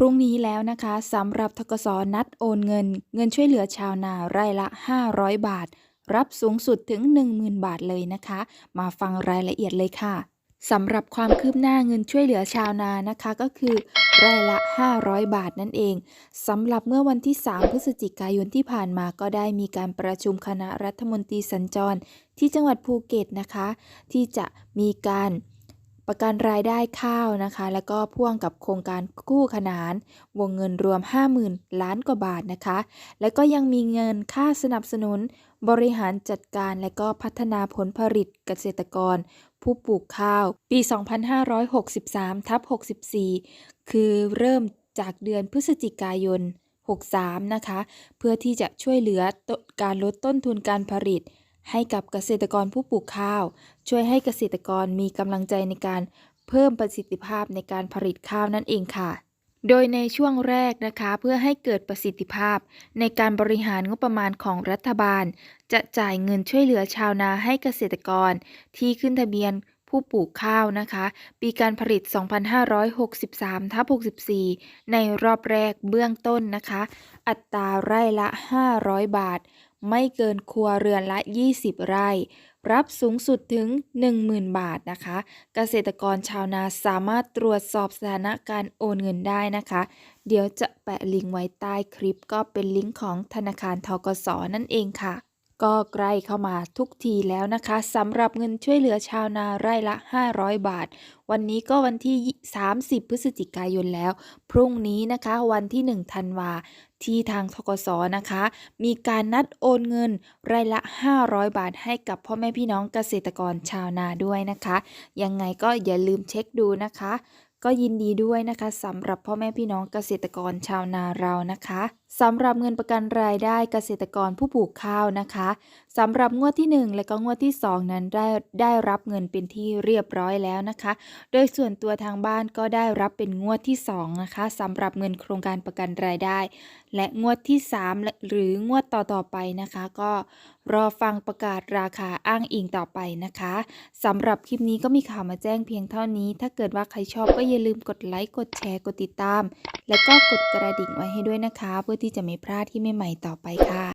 พรุ่งนี้แล้วนะคะสำหรับทกสนัดโอนเงิน เงินช่วยเหลือชาวนาไร่ละ 500 บาท รับสูงสุดถึง 10,000 บาทเลยนะคะ มาฟังรายละเอียดเลยค่ะ สำหรับความคืบหน้าเงินช่วยเหลือชาวนานะคะก็คือไร่ละ 500 บาทนั่นเองสำหรับเมื่อวันที่ 3 พฤศจิกายนที่ผ่านมาก็ได้มีการประชุมคณะรัฐมนตรีสัญจรที่จังหวัดภูเก็ตนะคะ ที่จะมีการ ประกันรายได้ข้าวนะคะ แล้วก็พ่วงกับโครงการคู่ขนาน วงเงินรวม 50,000 ล้านกว่าบาทนะคะ แล้วก็ยังมีเงินค่าสนับสนุน บริหารจัดการและก็พัฒนาผลผลิตเกษตรกร ผู้ปลูกข้าว ปี 2563ทับ64 คือเริ่มจากเดือนพฤศจิกายน 63 นะคะ เพื่อที่จะช่วยเหลือการลดต้นทุนการผลิต ให้กับเกษตรกรผู้ปลูกข้าว ช่วยให้เกษตรกรมีกำลังใจในการเพิ่มประสิทธิภาพในการผลิตข้าวนั่นเองค่ะ โดยในช่วงแรกนะคะเพื่อให้เกิดประสิทธิภาพ ในการบริหารงบประมาณของรัฐบาล จะจ่ายเงินช่วยเหลือชาวนาให้เกษตรกรที่ขึ้นทะเบียน ผู้ปลูกข้าวนะคะ ปีการผลิต 2563ทับ64 ในรอบแรกเบื้องต้นนะคะ อัตราไร่ละ 500 บาท ไม่เกินครัวเรือนละ 20 ไร่ รับสูงสุดถึง 10,000 บาทนะคะ เกษตรกรชาวนาสามารถตรวจสอบสถานะการโอนเงินได้นะคะ เดี๋ยวจะแปะลิงก์ไว้ใต้คลิปก็เป็นลิงก์ของธนาคารทกสนั่นเองค่ะ ก็ใกล้เข้ามาทุกทีแล้วนะคะสำหรับเงินช่วยเหลือชาวนาไร่ละ 500 บาท วันนี้ก็วันที่ 30 พฤศจิกายนแล้ว พรุ่งนี้นะคะวันที่ 1 ธันวาที่ทางทกสนะคะ มีการนัดโอนเงินไร่ละ 500 บาทให้กับพ่อแม่พี่น้องเกษตรกรชาวนาด้วยนะคะ ยังไงก็อย่าลืมเช็คดูนะคะ ก็ยินดีด้วยนะคะสำหรับพ่อแม่พี่น้องเกษตรกรชาวนาเรานะคะ สำหรับเงินประกันรายได้เกษตรกรผู้ปลูกข้าวนะคะสำหรับงวดที่ 1 และก็งวดที่ 2 นั้นได้ได้รับเงินเป็นที่เรียบร้อยแล้วนะคะ โดยส่วนตัวทางบ้านก็ได้รับเป็นงวดที่ 2 นะคะสำหรับเงินโครงการประกันรายได้ และงวดที่ 3 หรืองวดต่อๆไปนะคะ ก็รอฟังประกาศราคาอ้างอิงต่อไปนะคะสำหรับคลิปนี้ก็มีข่าวมาแจ้งเพียงเท่านี้ ถ้าเกิดว่าใครชอบก็อย่าลืมกดไลค์กดแชร์กดติดตาม และก็กดกระดิ่งไว้ให้ด้วยนะคะเพื่อที่จะไม่พลาดที่ใหม่ๆต่อไปค่ะ